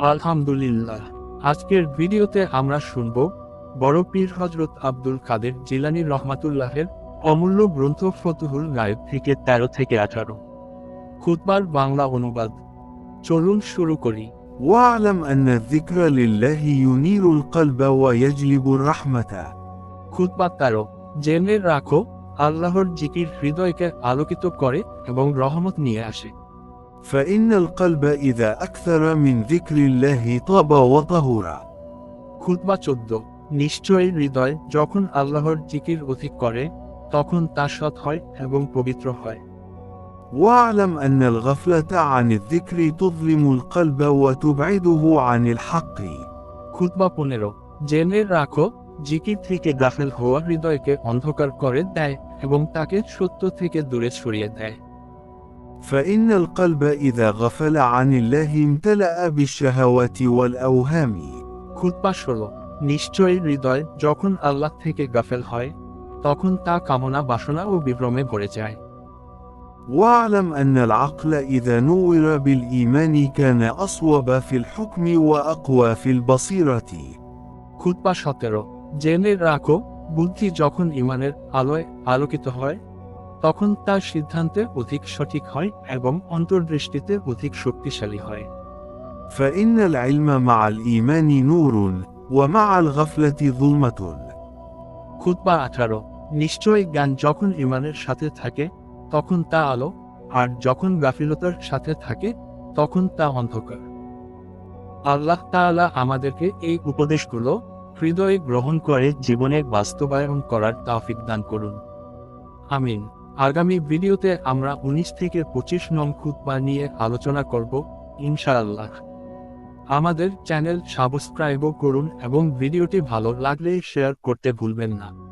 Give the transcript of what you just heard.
আলহামদুলিল্লাহ আজকের ভিডিওতে আমরা শুনব বড় পীর হজরত আব্দুল কাদের জিলানি রহমাতুল্লাহের অমূল্য গ্রন্থ ফতুহুল গায়েব থেকে তেরো থেকে আঠারো খুতবার বাংলা অনুবাদ চলুন শুরু করি واعلم أن الذكر لله ينير القلب ويجلب الرحمة খুতবা তেরো জেনে রাখো আল্লাহর জিকির হৃদয়কে আলোকিত করে এবং রহমত নিয়ে আসে فإن القلب إذا أكثر من ذكر الله طاب وطهر খুতবা চোদ্দ নিশ্চয়ই হৃদয় যখন আল্লাহর জিকির অধিক করে তখন তা সৎ হয় এবং পবিত্র হয় واعلم أن الغفلة عن الذكر تظلم القلب وتبعده عن الحق খুতবা পনেরো জেনে রাখো জিকির থেকে গাফেল হওয়া হৃদয়কে অন্ধকার করে দেয় এবং তাকে সত্য থেকে দূরে সরিয়ে দেয় فإن القلب إذا غفل عن الله امتلأ بالشهوات والأوهام খুতবা ষোলো নিশ্চয়ই হৃদয় যখন আল্লাহ থেকে গাফেল হয় তখন তা কামনা বাসনা ও বিভ্রমে ভরে যায় واعلم أن العقل إذا نور بالإيمان كان أصوب في الحكم وأقوى في البصيرة খুতবা সতেরো জেনে রাখো বুদ্ধি যখন ইমানের আলোয় আলোকিত হয় তখন তার সিদ্ধান্তে অধিক সঠিক হয় এবং অন্তর্দৃষ্টিতে অধিক শক্তিশালী হয় فإن العلم مع الإيمان نور ومع الغفلة ظلمة খুতবা আঠারো নিশ্চয়ই জ্ঞান যখন ইমানের সাথে থাকে তখন তা আলো আর যখন গাফিলতার সাথে থাকে তখন তা অন্ধকার আল্লাহ তাআলা আমাদেরকে এই উপদেশগুলো হৃদয়ে গ্রহণ করে জীবনে বাস্তবায়ন করার তাওফিক দান করুন আমিন আগামী ভিডিওতে আমরা উনিশ থেকে পঁচিশ নং খুতবা নিয়ে আলোচনা করব, ইনশাআল্লাহ। আমাদের চ্যানেল সাবস্ক্রাইবও করুন এবং ভিডিওটি ভালো লাগলে শেয়ার করতে ভুলবেন না।